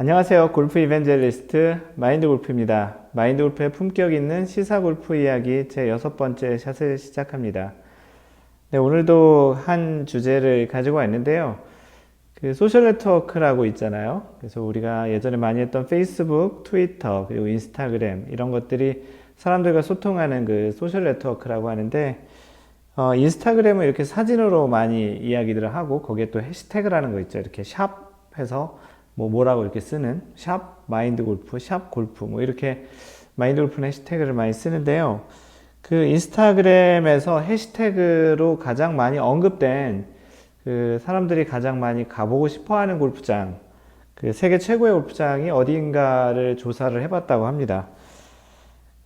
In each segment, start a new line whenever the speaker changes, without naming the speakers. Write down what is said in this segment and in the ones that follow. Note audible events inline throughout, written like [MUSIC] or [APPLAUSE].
안녕하세요. 골프 이벤젤리스트 마인드 골프입니다. 마인드 골프의 품격 있는 시사 골프 이야기 제 여섯 번째 샷을 시작합니다. 네, 오늘도 한 주제를 가지고 왔는데요. 그 소셜 네트워크라고 있잖아요. 그래서 우리가 예전에 많이 했던 페이스북, 트위터, 그리고 인스타그램 이런 것들이 사람들과 소통하는 그 소셜 네트워크라고 하는데 어, 인스타그램은 이렇게 사진으로 많이 이야기들을 하고 거기에 또 해시태그라는 거 있죠. 이렇게 샵 해서 뭐 뭐라고 이렇게 쓰는 샵 마인드 골프, 샵 골프 뭐 이렇게 마인드 골프는 해시태그를 많이 쓰는데요. 그 인스타그램에서 해시태그로 가장 많이 언급된 그 사람들이 가장 많이 가보고 싶어 하는 골프장, 그 세계 최고의 골프장이 어디인가를 조사를 해봤다고 합니다.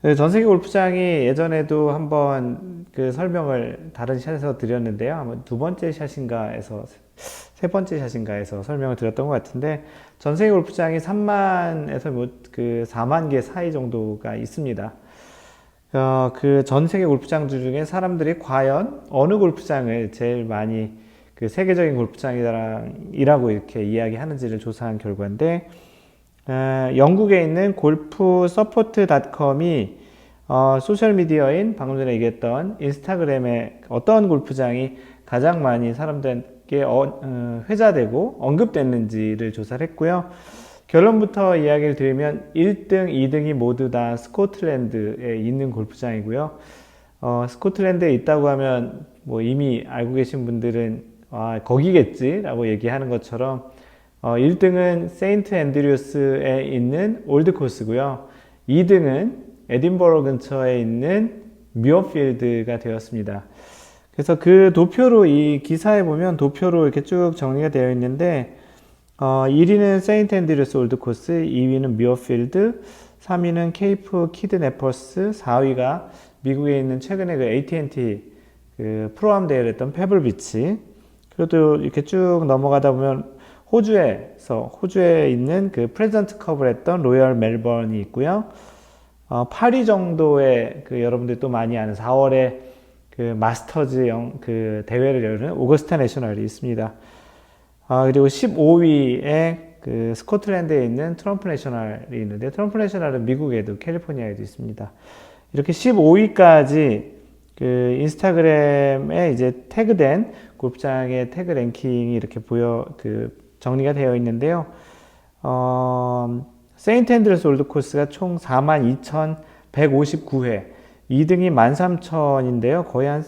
그전 세계 골프장이 예전에도 한번 그 설명을 다른 샷에서 드렸는데요. 두 번째 샷인가에서 세 번째 샷인가에서 설명을 드렸던 것 같은데 전 세계 골프장이 3만에서 뭐그 4만 개 사이 정도가 있습니다. 어, 그 전 세계 골프장들 중에 사람들이 과연 어느 골프장을 제일 많이 그 세계적인 골프장이라고 이렇게 이야기하는지를 조사한 결과인데 어, 영국에 있는 골프 서포트닷컴이 어, 소셜 미디어인 방금 전에 얘기했던 인스타그램에 어떤 골프장이 가장 많이 어, 회자되고 언급됐는지를 조사를 했고요. 결론부터 이야기를 드리면 1등, 2등이 모두 다 스코틀랜드에 있는 골프장이고요. 어, 스코틀랜드에 있다고 하면 뭐 이미 알고 계신 분들은 아, 거기겠지라고 얘기하는 것처럼 어, 1등은 세인트 앤드류스에 있는 올드 코스고요. 2등은 에딘버러 근처에 있는 뮤어필드가 되었습니다. 그래서 그 도표로 이 기사에 보면 도표로 이렇게 쭉 정리가 되어 있는데 어, 1위는 세인트 앤드류스 올드 코스, 2위는 뮤어필드, 3위는 케이프 키드 네퍼스, 4위가 미국에 있는 최근에 그 AT&T 그 프로암 대회를 했던 페블 비치. 그리고 또 이렇게 쭉 넘어가다 보면 호주에서 호주에 있는 그 프레젠트 컵을 했던 로열 멜번이 있고요. 어, 8위 정도의 그 여러분들 또 많이 아는 4월에 그 마스터즈 영, 그 대회를 열는 오거스타 내셔널이 있습니다. 아, 그리고 15위에 그 스코틀랜드에 있는 트럼프 내셔널이 있는데 트럼프 내셔널은 미국에도 캘리포니아에도 있습니다. 이렇게 15위까지 그 인스타그램에 이제 태그된 골프장의 태그 랭킹이 이렇게 보여 그 정리가 되어 있는데요. 어, 세인트 앤드레스 올드 코스가 총 42,159회, 2등이 13,000인데요. 거의 한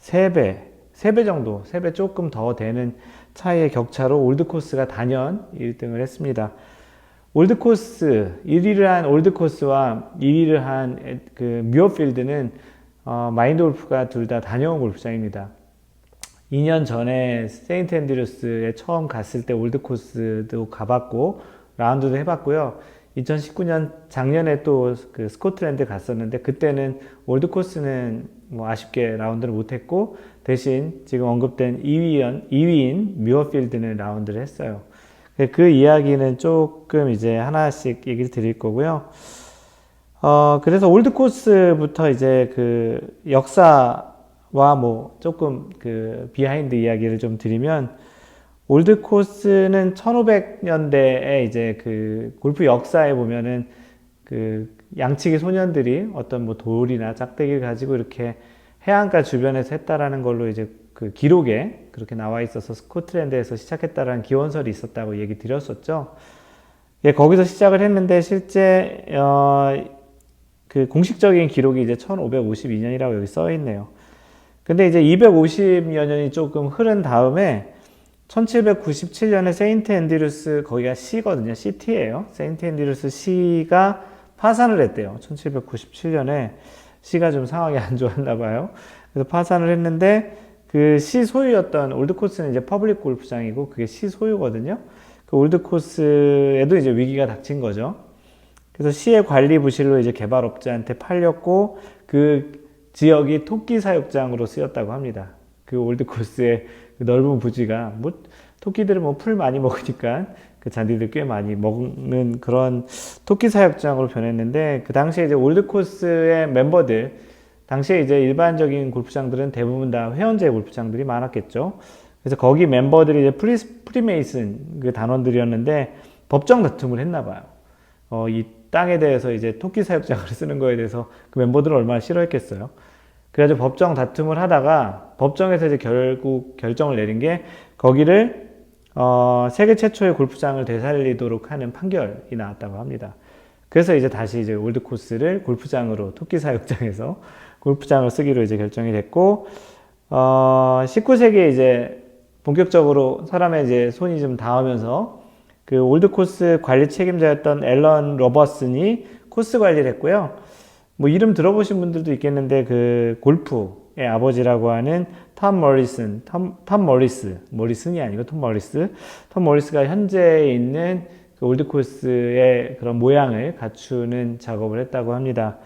3배, 3배 정도, 3배 조금 더 되는 차이의 격차로 올드 코스가 단연 1등을 했습니다. 올드 코스, 1위를 한 올드 코스와 2위를 한 그 뮤어필드는 어, 마인드 골프가 둘 다 다녀온 골프장입니다. 2년 전에 세인트 앤드류스에 처음 갔을 때 올드 코스도 가봤고 라운드도 해봤고요. 2019년 작년에 또 그 스코틀랜드 갔었는데 그때는 올드 코스는 뭐 아쉽게 라운드를 못했고 대신 지금 언급된 2위인 2위인 뮤어필드는 라운드를 했어요. 그 이야기는 조금 이제 하나씩 얘기를 드릴 거고요. 어, 그래서 올드 코스부터 이제 그 역사와 뭐 조금 그 비하인드 이야기를 좀 드리면 올드 코스는 1500년대에 이제 그 골프 역사에 보면은 그 양치기 소년들이 어떤 뭐 돌이나 짝대기를 가지고 이렇게 해안가 주변에서 했다라는 걸로 이제 그 기록에 그렇게 나와 있어서 스코틀랜드에서 시작했다라는 기원설이 있었다고 얘기 드렸었죠. 예, 거기서 시작을 했는데 실제 어, 그 공식적인 기록이 이제 1552년이라고 여기 써 있네요. 근데 이제 250여 년이 조금 흐른 다음에 1797년에 세인트 앤드루스 거기가 시거든요. 시티예요. 세인트 앤드루스 시가 파산을 했대요. 1797년에 시가 좀 상황이 안 좋았나 봐요. 그래서 파산을 했는데 그 시 소유였던 올드 코스는 이제 퍼블릭 골프장이고 그게 시 소유거든요. 그 올드 코스에도 이제 위기가 닥친 거죠. 그래서 시의 관리 부실로 이제 개발업자한테 팔렸고 그 지역이 토끼 사육장으로 쓰였다고 합니다. 그 올드 코스의 그 넓은 부지가 뭐 토끼들은 뭐 풀 많이 먹으니까 그 잔디들 꽤 많이 먹는 그런 토끼 사육장으로 변했는데 그 당시에 이제 올드 코스의 멤버들 당시에 이제 일반적인 골프장들은 대부분 다 회원제 골프장들이 많았겠죠. 그래서 거기 멤버들이 이제 프리, 프리메이슨 그 단원들이었는데 법정 다툼을 했나 봐요. 어, 이 땅에 대해서 이제 토끼 사육장을 쓰는 거에 대해서 그 멤버들은 얼마나 싫어했겠어요. 그래가지고 법정 다툼을 하다가 법정에서 이제 결국 결정을 내린 게 거기를 어, 세계 최초의 골프장을 되살리도록 하는 판결이 나왔다고 합니다. 그래서 이제 다시 이제 올드 코스를 골프장으로 토끼 사육장에서 [LAUGHS] 골프장을 쓰기로 이제 결정이 됐고 어, 19세기에 이제 본격적으로 사람의 이제 손이 좀 닿으면서 그 올드 코스 관리 책임자였던 앨런 로버슨이 코스 관리를 했고요. 뭐 이름 들어보신 분들도 있겠는데 그 골프의 아버지라고 하는 톰 머리슨, 톰, 톰 머리스, 머리슨이 아니고 톰 머리스, 톰 머리스가 현재 있는 그 올드 코스의 그런 모양을 갖추는 작업을 했다고 합니다.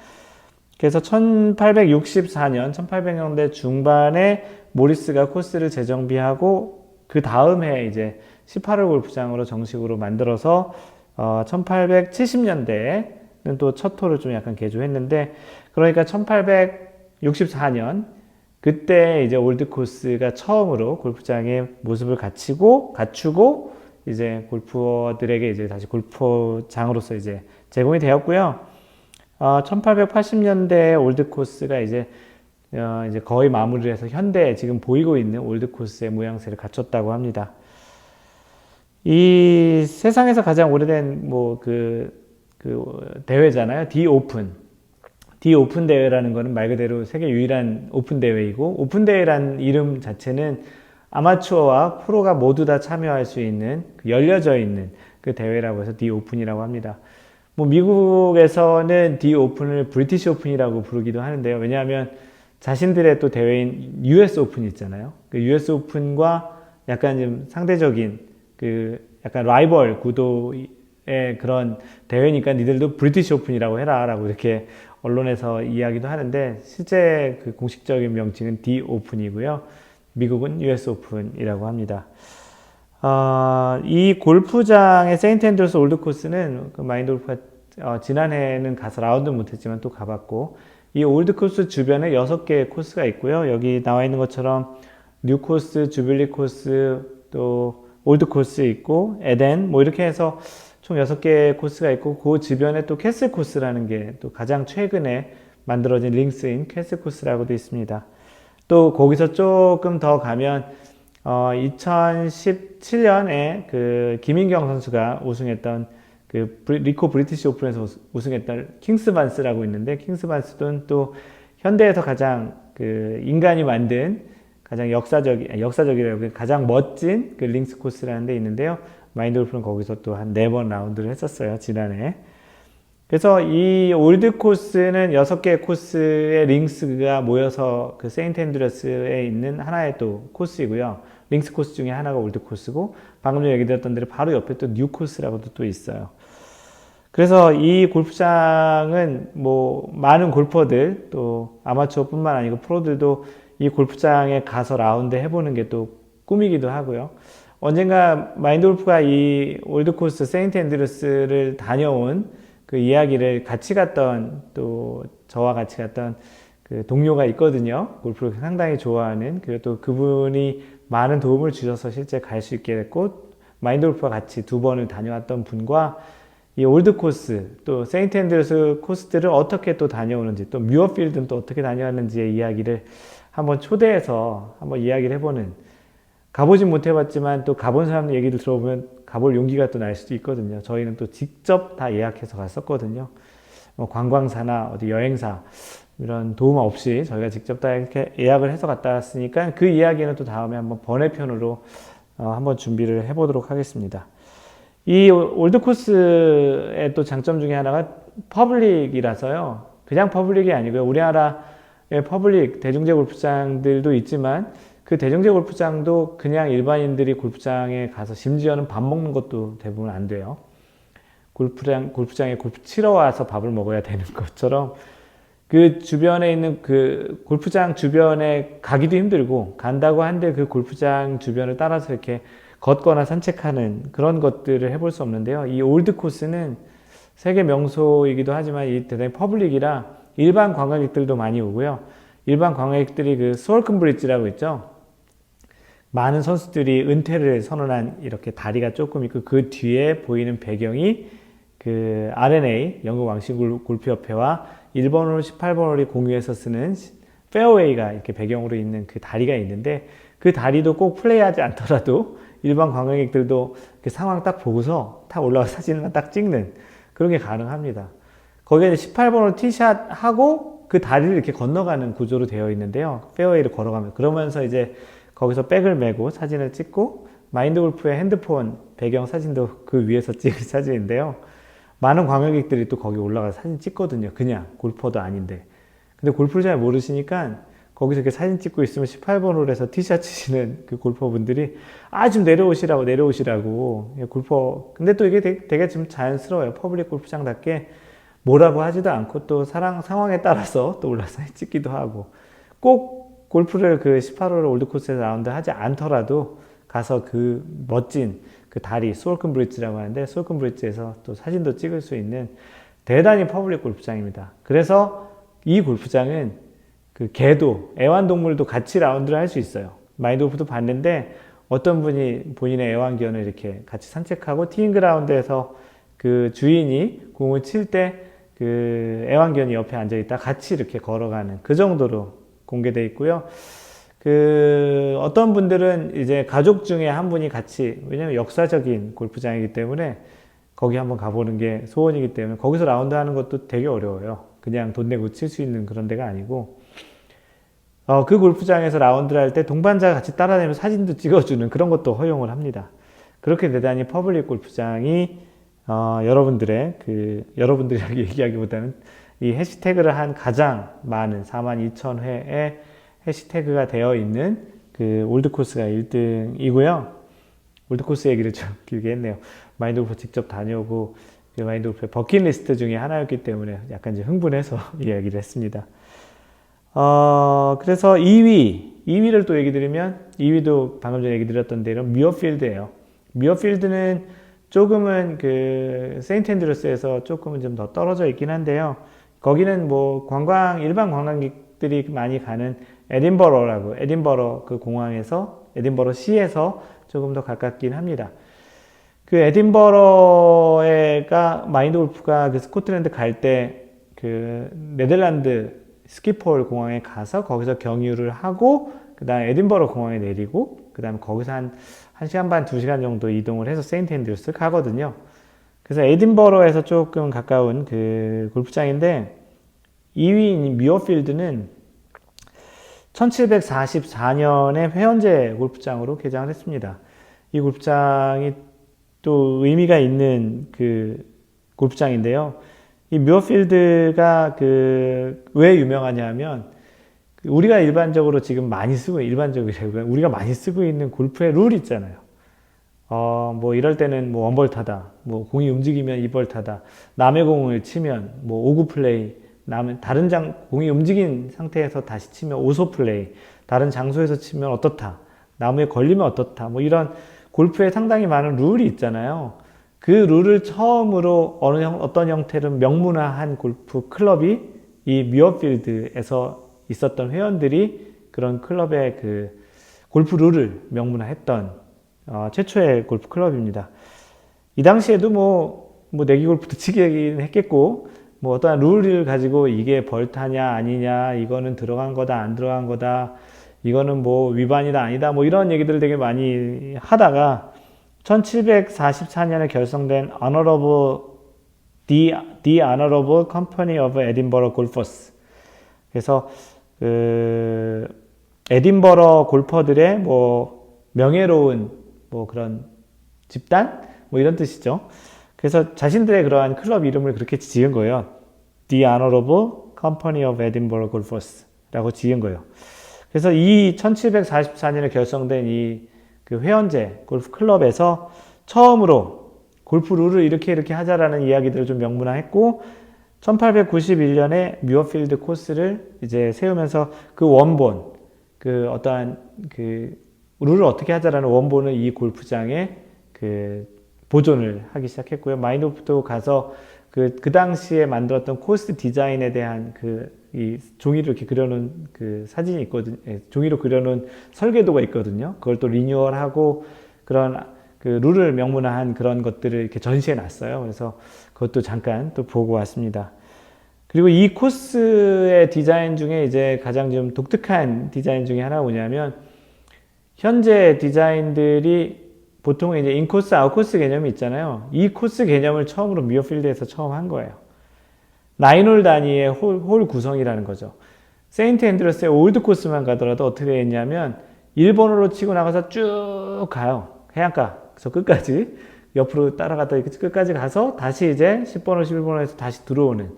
그래서 1864년, 1800년대 중반에 모리스가 코스를 재정비하고 그 다음 해 이제 18홀 골프장으로 정식으로 만들어서 어, 1870년대에는 또첫 홀을 좀 약간 개조했는데 그러니까 1864년 그때 이제 올드 코스가 처음으로 골프장의 모습을 갖추고 갖추고 이제 골프어들에게 이제 다시 골프장으로서 이제 제공이 되었고요. 어, 1880년대 올드 코스가 이제 어, 이제 거의 마무리를 해서 현대 지금 보이고 있는 올드 코스의 모양새를 갖췄다고 합니다. 이 세상에서 가장 오래된 뭐그 그 대회잖아요. 디 오픈. 디 오픈 대회라는 거는 말 그대로 세계 유일한 오픈 대회이고 오픈 대회란 이름 자체는 아마추어와 프로가 모두 다 참여할 수 있는 그 열려져 있는 그 대회라고 해서 디 오픈이라고 합니다. 뭐 미국에서는 디 오픈을 브리티시 오픈이라고 부르기도 하는데요. 왜냐하면 자신들의 또 대회인 US 오픈이 있잖아요. 그 US 오픈과 약간 좀 상대적인 그 약간 라이벌 구도 의 그런 대회니까 니들도 브리티시 오픈이라고 해라라고 이렇게 언론에서 이야기도 하는데 실제 그 공식적인 명칭은 디 오픈이고요. 미국은 US 오픈이라고 합니다. 어, 이 골프장의 세인트 앤드루스 올드 코스는 그 마인드 골프가 어, 지난해는 가서 라운드 못했지만 또 가봤고 이 올드 코스 주변에 6개의 코스가 있고요. 여기 나와 있는 것처럼 뉴 코스, 주빌리 코스, 또 올드 코스 있고 에덴 뭐 이렇게 해서 총 6개의 코스가 있고 그 주변에 또 캐슬 코스라는 게 또 가장 최근에 만들어진 링스인 캐슬 코스라고도 있습니다. 또 거기서 조금 더 가면 어, 2017년에 그 김인경 선수가 우승했던 그 리코 브리티시 오픈에서 우승했던 킹스반스라고 있는데 킹스반스는 또 현대에서 가장 그 인간이 만든 가장 역사적 역사적이라고 가장 멋진 그 링스 코스라는 데 있는데요. 마인드 골프는 거기서 또 한 네 번 라운드를 했었어요 지난해. 그래서 이 올드 코스는 여섯 개의 코스의 링스가 모여서 그 세인트 앤드레스에 있는 하나의 또 코스이고요. 링스 코스 중에 하나가 올드 코스고 방금 전에 얘기 드렸던 대로 바로 옆에 또 뉴 코스라고도 또 있어요. 그래서 이 골프장은 뭐 많은 골퍼들 또 아마추어뿐만 아니고 프로들도 이 골프장에 가서 라운드 해보는 게 또 꿈이기도 하고요. 언젠가 마인드 골프가 이 올드 코스 세인트 앤드루스를 다녀온 그 이야기를 같이 갔던 또 저와 같이 갔던 그 동료가 있거든요. 골프를 상당히 좋아하는 그리고 또 그분이 많은 도움을 주셔서 실제 갈 수 있게 됐고 마인드 골프와 같이 두 번을 다녀왔던 분과 이 올드 코스 또 세인트 앤드루스 코스들을 어떻게 또 다녀오는지 또 뮤어필드는 또 어떻게 다녀왔는지의 이야기를 한번 초대해서 한번 이야기를 해보는 가보진 못해봤지만 또 가본 사람 얘기를 들어보면 가볼 용기가 또 날 수도 있거든요. 저희는 또 직접 다 예약해서 갔었거든요. 뭐 관광사나 어디 여행사 이런 도움 없이 저희가 직접 다 이렇게 예약을 해서 갔다 왔으니까 그 이야기는 또 다음에 한번 번외편으로 어, 한번 준비를 해보도록 하겠습니다. 이 올드 코스의 또 장점 중에 하나가 퍼블릭이라서요. 그냥 퍼블릭이 아니고요. 우리나라의 퍼블릭 대중제 골프장들도 있지만 그 대중제 골프장도 그냥 일반인들이 골프장에 가서 심지어는 밥 먹는 것도 대부분 안 돼요. 골프장, 골프장에 골프 치러 와서 밥을 먹어야 되는 [LAUGHS] 것처럼 그 주변에 있는 그 골프장 주변에 가기도 힘들고 간다고 한데 그 골프장 주변을 따라서 이렇게 걷거나 산책하는 그런 것들을 해볼 수 없는데요. 이 올드 코스는 세계 명소이기도 하지만 이 대단히 퍼블릭이라 일반 관광객들도 많이 오고요. 일반 관광객들이 그 스월큰 브릿지라고 있죠. 많은 선수들이 은퇴를 선언한 이렇게 다리가 조금 있고 그 뒤에 보이는 배경이 그 RNA 영국 왕실 골- 골프협회와 일본 홀 18번 홀이 공유해서 쓰는 페어웨이가 이렇게 배경으로 있는 그 다리가 있는데 그 다리도 꼭 플레이하지 않더라도 일반 관광객들도 그 상황 딱 보고서 딱 올라와 사진만 딱 찍는 그런 게 가능합니다. 거기에 18번으로 티샷 하고 그 다리를 이렇게 건너가는 구조로 되어 있는데요. 페어웨이를 걸어가면 그러면서 이제 거기서 백을 메고 사진을 찍고 마인드 골프의 핸드폰 배경 사진도 그 위에서 찍은 사진인데요. 많은 관광객들이 또 거기 올라가서 사진 찍거든요. 그냥 골퍼도 아닌데. 근데 골프를 잘 모르시니까 거기서 이렇게 사진 찍고 있으면 18번 홀에서 티샷 치시는 그 골퍼분들이 아, 좀 내려오시라고, 내려오시라고. 예, 골퍼. 근데 또 이게 되게, 되게 좀 자연스러워요. 퍼블릭 골프장답게 뭐라고 하지도 않고 또 사랑, 상황에 따라서 또 올라서 [LAUGHS] 찍기도 하고 꼭 골프를 그 18홀 올드코스에서 라운드 하지 않더라도 가서 그 멋진 그 다리, 수월큰 브릿지라고 하는데 수월큰 브릿지에서 또 사진도 찍을 수 있는 대단히 퍼블릭 골프장입니다. 그래서 이 골프장은 그 개도, 애완동물도 같이 라운드를 할 수 있어요. 마인드 골프도 봤는데 어떤 분이 본인의 애완견을 이렇게 같이 산책하고 티잉 그라운드에서 그 주인이 공을 칠 때 그 애완견이 옆에 앉아 있다 같이 이렇게 걸어가는 그 정도로 공개돼 있고요. 그 어떤 분들은 이제 가족 중에 한 분이 같이 왜냐면 역사적인 골프장이기 때문에 거기 한번 가보는 게 소원이기 때문에 거기서 라운드 하는 것도 되게 어려워요. 그냥 돈 내고 칠 수 있는 그런 데가 아니고 어, 그 골프장에서 라운드를 할 때 동반자가 같이 따라다니면서 사진도 찍어주는 그런 것도 허용을 합니다. 그렇게 대단히 퍼블릭 골프장이 어, 여러분들의 그 여러분들이라고 [LAUGHS] 얘기하기보다는 이 해시태그를 한 가장 많은 4만 2천 회의 해시태그가 되어 있는 그 올드코스가 1등이고요. 올드코스 얘기를 좀 [LAUGHS] 길게 했네요. 마인드 골프 직접 다녀오고 그 마인드 골프의 버킷리스트 중에 하나였기 때문에 약간 이제 흥분해서 [LAUGHS] 이야기를 했습니다. 어, 그래서 2위, 2위를 또 얘기 드리면 2위도 방금 전에 얘기 드렸던 대로 미어필드예요. 미어필드는 조금은 그 세인트 앤드루스에서 조금은 좀 더 떨어져 있긴 한데요. 거기는 뭐 관광 일반 관광객들이 많이 가는 에딘버러라고 에딘버러 그 공항에서 에딘버러 시에서 조금 더 가깝긴 합니다. 그 에딘버러에가 마인드 골프가 그 스코틀랜드 갈 때 그 네덜란드 스키폴 공항에 가서 거기서 경유를 하고 그다음 에딘버러 공항에 내리고 그다음 거기서 한 1시간 반, 2시간 정도 이동을 해서 세인트 앤드루스 가거든요. 그래서 에딘버러에서 조금 가까운 그 골프장인데 2위인 미어필드는 1744년에 회원제 골프장으로 개장을 했습니다. 이 골프장이 또 의미가 있는 그 골프장인데요. 이 뮤어필드가 그 왜 유명하냐면 그 우리가 일반적으로 지금 많이 쓰고 일반적이라고 우리가 많이 쓰고 있는 골프의 룰 있잖아요. 어, 뭐 이럴 때는 뭐 원벌 타다, 뭐 공이 움직이면 이벌 타다, 남의 공을 치면 뭐 오구 플레이, 남은 다른 장 공이 움직인 상태에서 다시 치면 오소 플레이, 다른 장소에서 치면 어떻다, 나무에 걸리면 어떻다, 뭐 이런 골프에 상당히 많은 룰이 있잖아요. 그 룰을 처음으로 어느 형, 어떤 형태로 명문화한 골프 클럽이 이 미어필드에서 있었던 회원들이 그런 클럽의 그 골프 룰을 명문화했던 어, 최초의 골프 클럽입니다. 이 당시에도 뭐, 뭐 내기 골프도 치긴 했겠고, 뭐 어떠한 룰을 가지고 이게 벌타냐 아니냐, 이거는 들어간 거다 안 들어간 거다, 이거는 뭐 위반이다 아니다, 뭐 이런 얘기들을 되게 많이 하다가 1744년에 결성된 Honorable The, The Honorable Company of Edinburgh Golfers. 그래서 그 에딘버러 골퍼들의 뭐 명예로운 뭐 그런 집단 뭐 이런 뜻이죠. 그래서 자신들의 그러한 클럽 이름을 그렇게 지은 거예요. The Honorable Company of Edinburgh Golfers라고 지은 거예요. 그래서 이 1744년에 결성된 이 그 회원제 골프 클럽에서 처음으로 골프 룰을 이렇게 이렇게 하자라는 이야기들을 좀 명문화했고 1891년에 뮤어필드 코스를 이제 세우면서 그 원본 그 어떠한 그 룰을 어떻게 하자라는 원본을 이 골프장에 그 보존을 하기 시작했고요. 마인드오프도 가서 그, 그 당시에 만들었던 코스 디자인에 대한 그, 이 종이로 이렇게 그려놓은 그 사진이 있거든요. 예, 종이로 그려놓은 설계도가 있거든요. 그걸 또 리뉴얼하고 그런 그 룰을 명문화한 그런 것들을 이렇게 전시해 놨어요. 그래서 그것도 잠깐 또 보고 왔습니다. 그리고 이 코스의 디자인 중에 이제 가장 좀 독특한 디자인 중에 하나가 뭐냐면 현재 디자인들이 보통 이제 인코스, 아웃코스 개념이 있잖아요. 이 코스 개념을 처음으로 미어필드에서 처음 한 거예요. 나인홀 단위의 홀, 홀 구성이라는 거죠. 세인트 앤드레스의 올드 코스만 가더라도 어떻게 있냐면 1번으로 치고 나가서 쭉 가요. 해안가에서 끝까지 옆으로 따라갔다 이렇게 끝까지 가서 다시 이제 10번호, 11번호에서 다시 들어오는.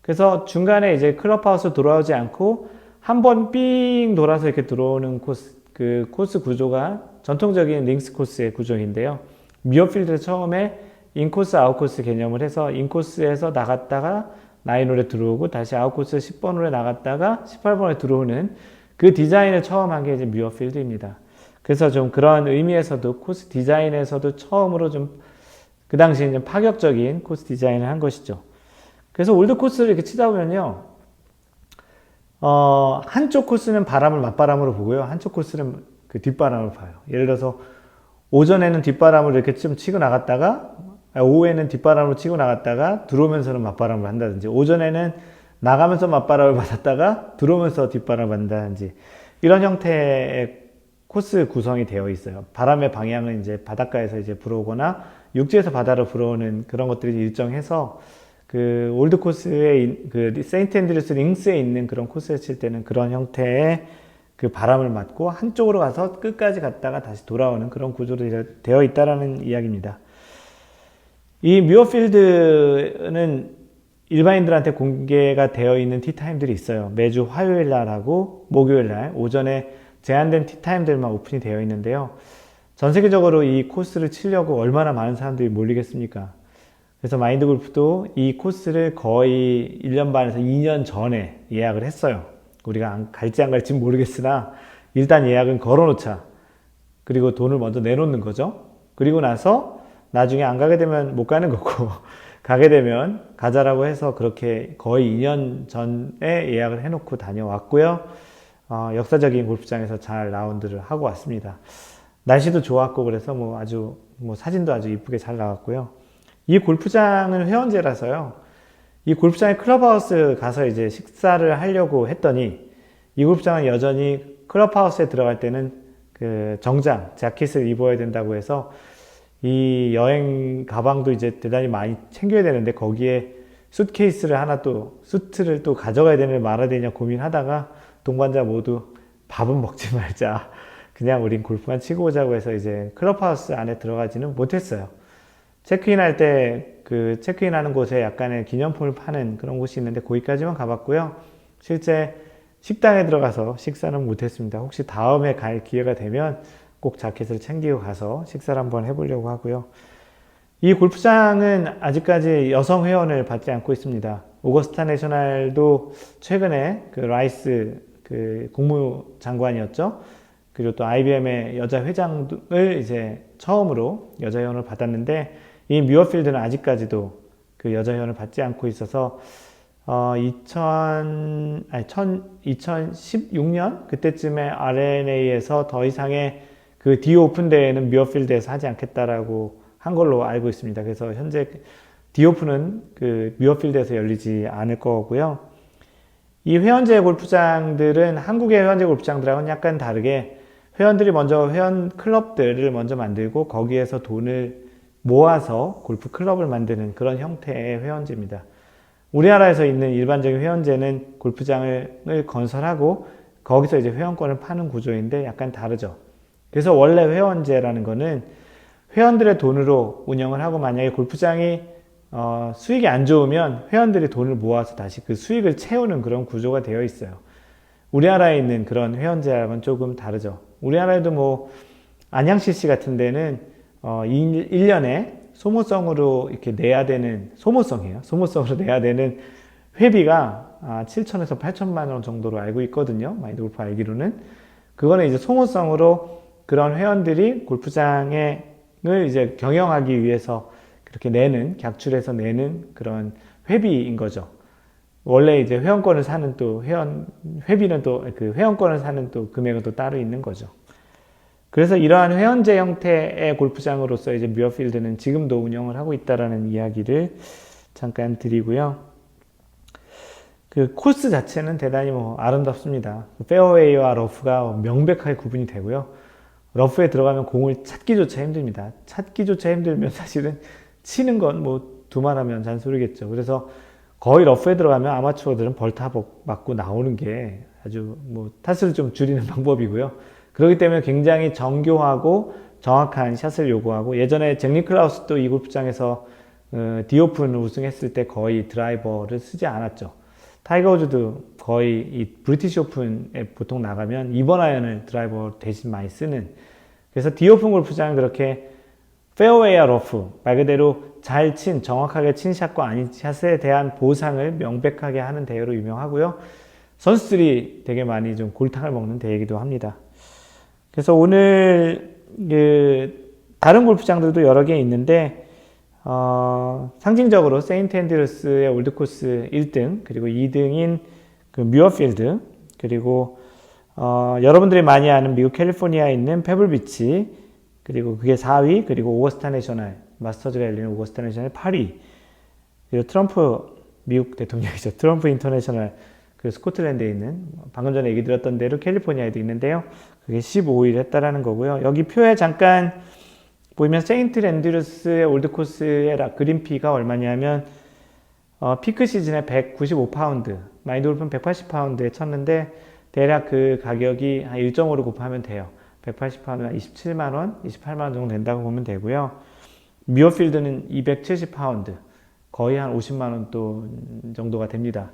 그래서 중간에 이제 클럽하우스 돌아오지 않고 한 번 삥 돌아서 이렇게 들어오는 코스, 그 코스 구조가 전통적인 링스 코스의 구조인데요. 미어필드 처음에 인코스, 아웃코스 개념을 해서 인코스에서 나갔다가 나인홀에 들어오고 다시 아웃코스 10번홀에 나갔다가 18번에 들어오는 그 디자인을 처음 한 게 이제 뮤어필드입니다. 그래서 좀 그런 의미에서도 코스 디자인에서도 처음으로 좀 그 당시에 좀 파격적인 코스 디자인을 한 것이죠. 그래서 올드 코스를 이렇게 치다 보면요. 어, 한쪽 코스는 바람을 맞바람으로 보고요. 한쪽 코스는 그 뒷바람을 봐요. 예를 들어서 오전에는 뒷바람을 이렇게 좀 치고 나갔다가 오후에는 뒷바람으로 치고 나갔다가 들어오면서는 맞바람을 한다든지 오전에는 나가면서 맞바람을 [LAUGHS] 받았다가 들어오면서 뒷바람을 받는다든지 이런 형태의 코스 구성이 되어 있어요. 바람의 방향은 이제 바닷가에서 이제 불어오거나 육지에서 바다로 불어오는 그런 것들이 일정해서 그 올드 코스에 그 세인트 앤드루스 링스에 있는 그런 코스에 칠 때는 그런 형태의 그 바람을 맞고 한쪽으로 가서 끝까지 갔다가 다시 돌아오는 그런 구조로 되어 있다라는 이야기입니다. 이 뮤어필드는 일반인들한테 공개가 되어 있는 티타임들이 있어요. 매주 화요일 날하고 목요일 날 오전에 제한된 티타임들만 오픈이 되어 있는데요. 전 세계적으로 이 코스를 치려고 얼마나 많은 사람들이 몰리겠습니까? 그래서 마인드 골프도 이 코스를 거의 1년 반에서 2년 전에 예약을 했어요. 우리가 갈지 안 갈지 모르겠으나 일단 예약은 걸어 놓자. 그리고 돈을 먼저 내놓는 거죠. 그리고 나서 나중에 안 가게 되면 못 가는 거고 [LAUGHS] 가게 되면 가자라고 해서 그렇게 거의 2년 전에 예약을 해놓고 다녀왔고요. 어, 역사적인 골프장에서 잘 라운드를 하고 왔습니다. 날씨도 좋았고 그래서 뭐 아주 뭐 사진도 아주 이쁘게 잘 나왔고요. 이 골프장은 회원제라서요. 이 골프장에 클럽하우스 가서 이제 식사를 하려고 했더니 이 골프장은 여전히 클럽하우스에 들어갈 때는 그 정장, 자켓을 입어야 된다고 해서 이 여행 가방도 이제 대단히 많이 챙겨야 되는데 거기에 수트케이스를 하나 또 수트를 또 가져가야 되는 말아야 되냐 고민하다가 동반자 모두 밥은 먹지 말자 그냥 우린 골프만 치고 오자고 해서 이제 클럽하우스 안에 들어가지는 못했어요 체크인 할 때 그 체크인 하는 곳에 약간의 기념품을 파는 그런 곳이 있는데 거기까지만 가봤고요 실제 식당에 들어가서 식사는 못했습니다 혹시 다음에 갈 기회가 되면 꼭 자켓을 챙기고 가서 식사를 한번 해보려고 하고요. 이 골프장은 아직까지 여성 회원을 받지 않고 있습니다. 오거스타 내셔널도 최근에 그 라이스 그 국무장관이었죠. 그리고 또 IBM의 여자 회장을 이제 처음으로 여자 회원을 받았는데 이 뮤어필드는 아직까지도 그 여자 회원을 받지 않고 있어서 어, 2000, 아니, 2016년 그때쯤에 RNA에서 더 이상의 그 디오픈 대회는 뮤어필드에서 하지 않겠다라고 한 걸로 알고 있습니다. 그래서 현재 디오픈은 그 뮤어필드에서 열리지 않을 거고요. 이 회원제 골프장들은 한국의 회원제 골프장들하고는 약간 다르게 회원들이 먼저 회원 클럽들을 먼저 만들고 거기에서 돈을 모아서 골프 클럽을 만드는 그런 형태의 회원제입니다. 우리나라에서 있는 일반적인 회원제는 골프장을 건설하고 거기서 이제 회원권을 파는 구조인데 약간 다르죠. 그래서 원래 회원제라는 거는 회원들의 돈으로 운영을 하고 만약에 골프장이 어, 수익이 안 좋으면 회원들이 돈을 모아서 다시 그 수익을 채우는 그런 구조가 되어 있어요. 우리나라에 있는 그런 회원제랑은 조금 다르죠. 우리나라에도 뭐 안양 CC 같은 데는 어, 1년에 소모성으로 이렇게 내야 되는 소모성이에요. 소모성으로 내야 되는 회비가 아, 7천에서 8천만 원 정도로 알고 있거든요. 마인드 골프 알기로는 그거는 이제 소모성으로 그런 회원들이 골프장을 이제 경영하기 위해서 그렇게 내는 객출해서 내는 그런 회비인 거죠. 원래 이제 회원권을 사는 또 회원 회비는 또 그 회원권을 사는 또 금액은 또 따로 있는 거죠. 그래서 이러한 회원제 형태의 골프장으로서 이제 뮤어필드는 지금도 운영을 하고 있다라는 이야기를 잠깐 드리고요. 그 코스 자체는 대단히 뭐 아름답습니다. 페어웨이와 러프가 명백하게 구분이 되고요. 러프에 들어가면 공을 찾기조차 힘듭니다. 찾기조차 힘들면 사실은 치는 건 뭐 두말하면 잔소리겠죠. 그래서 거의 러프에 들어가면 아마추어들은 벌타 맞고 나오는 게 아주 뭐 타수를 좀 줄이는 [LAUGHS] 방법이고요. 그렇기 때문에 굉장히 정교하고 정확한 샷을 요구하고 예전에 잭 니클라우스도 이 골프장에서 어, 디오픈 우승했을 때 거의 드라이버를 쓰지 않았죠. 타이거 우즈도 거의 이 브리티시 오픈에 보통 나가면 2번 아이언을 드라이버 대신 많이 쓰는 그래서 디오픈 골프장은 그렇게 페어웨이와 러프 말 그대로 잘 친 정확하게 친 샷과 아닌 샷에 대한 보상을 명백하게 하는 대회로 유명하고요. 선수들이 되게 많이 좀 골탕을 먹는 대회이기도 합니다. 그래서 오늘 그 다른 골프장들도 여러 개 있는데 어, 상징적으로 세인트 앤드루스의 올드코스 1등 그리고 2등인 그 뮤어필드 그리고 어, 여러분들이 많이 아는 미국 캘리포니아에 있는 페블비치 그리고 그게 4위 그리고 오거스타 내셔널 마스터즈가 열리는 오거스타 내셔널 8위. 그리고 트럼프 미국 대통령이죠. [LAUGHS] 트럼프 인터내셔널 그 스코틀랜드에 있는 방금 전에 얘기 드렸던 대로 캘리포니아에도 있는데요 그게 15일 했다라는 거고요 여기 표에 잠깐 보이면 세인트 앤드루스의 올드코스의 그린피가 얼마냐면 어, 피크 시즌에 195파운드 마인드 골프는 180파운드에 쳤는데 대략 그 가격이 한 1.5로 곱하면 돼요 180파운드 한 27만원, 28만원 정도 된다고 보면 되고요. 미어필드는 270파운드, 거의 한 50만원 또 정도가 됩니다.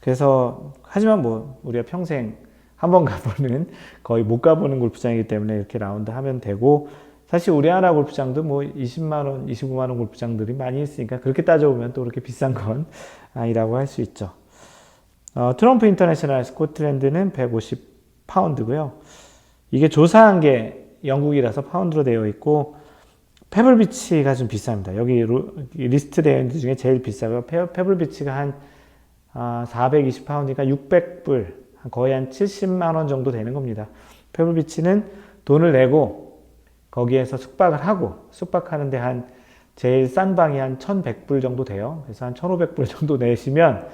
그래서, 하지만 뭐, 우리가 평생 한번 가보는, 거의 못 가보는 골프장이기 때문에 이렇게 라운드 하면 되고, 사실 우리나라 골프장도 뭐 20만 원, 25만 원 골프장들이 많이 있으니까 그렇게 따져보면 또 그렇게 비싼 건 [LAUGHS] 아니라고 할 수 있죠. 어, 트럼프 인터내셔널 스코틀랜드는 150 파운드고요. 이게 조사한 게 영국이라서 파운드로 되어 있고 페블비치가 좀 비쌉니다. 여기 리스트 되어 있는 중에 제일 비싸고요. 페블비치가 한 420파운드니까 600불, 거의 한 70만 원 정도 되는 겁니다. 페블비치는 돈을 내고 거기에서 숙박을 하고 숙박하는데 한 제일 싼 방이 한 1100불 정도 돼요. 그래서 한 1500불 정도 내시면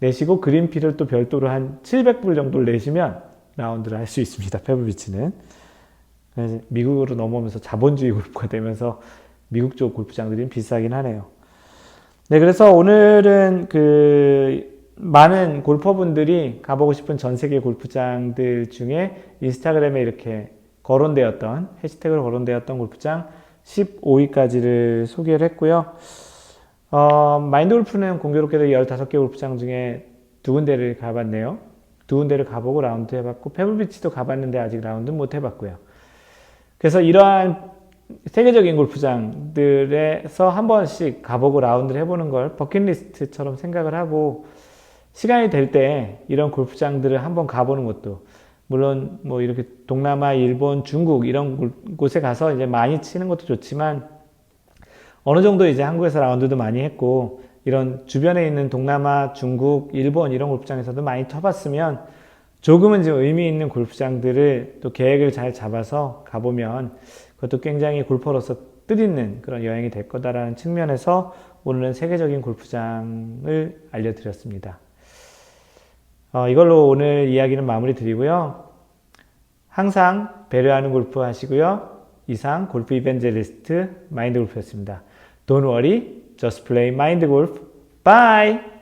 내시고 그린피를 또 별도로 한 700불 정도를 내시면 라운드를 할 수 있습니다. 페블비치는. 미국으로 넘어오면서 자본주의 골프가 되면서 미국 쪽 골프장들이 비싸긴 하네요. 네, 그래서 오늘은 그 많은 골퍼분들이 가보고 싶은 전 세계 골프장들 중에 인스타그램에 이렇게 거론되었던 해시태그로 거론되었던 골프장 15위까지를 소개를 했고요. 어, 마인드 골프는 공교롭게도 15개 골프장 중에 두 군데를 가봤네요. 두 군데를 가보고 라운드 해봤고 페블비치도 가봤는데 아직 라운드 못 해봤고요. 그래서 이러한 세계적인 골프장들에서 한 번씩 가보고 라운드를 해보는 걸 버킷리스트처럼 생각을 하고 시간이 될 때 이런 골프장들을 한번 가보는 것도 물론 뭐 이렇게 동남아, 일본, 중국 이런 곳에 가서 이제 많이 치는 것도 좋지만 어느 정도 이제 한국에서 라운드도 많이 했고 이런 주변에 있는 동남아, 중국, 일본 이런 골프장에서도 많이 쳐봤으면 조금은 좀 의미 있는 골프장들을 또 계획을 잘 잡아서 가보면 그것도 굉장히 골퍼로서 뜻있는 그런 여행이 될 거다라는 측면에서 오늘은 세계적인 골프장을 알려드렸습니다. 어, 이걸로 오늘 이야기는 마무리 드리고요. 항상 배려하는 골프 하시고요. 이상 골프 이벤젤리스트 마인드 골프였습니다. Don't worry, Just play mind golf. Bye!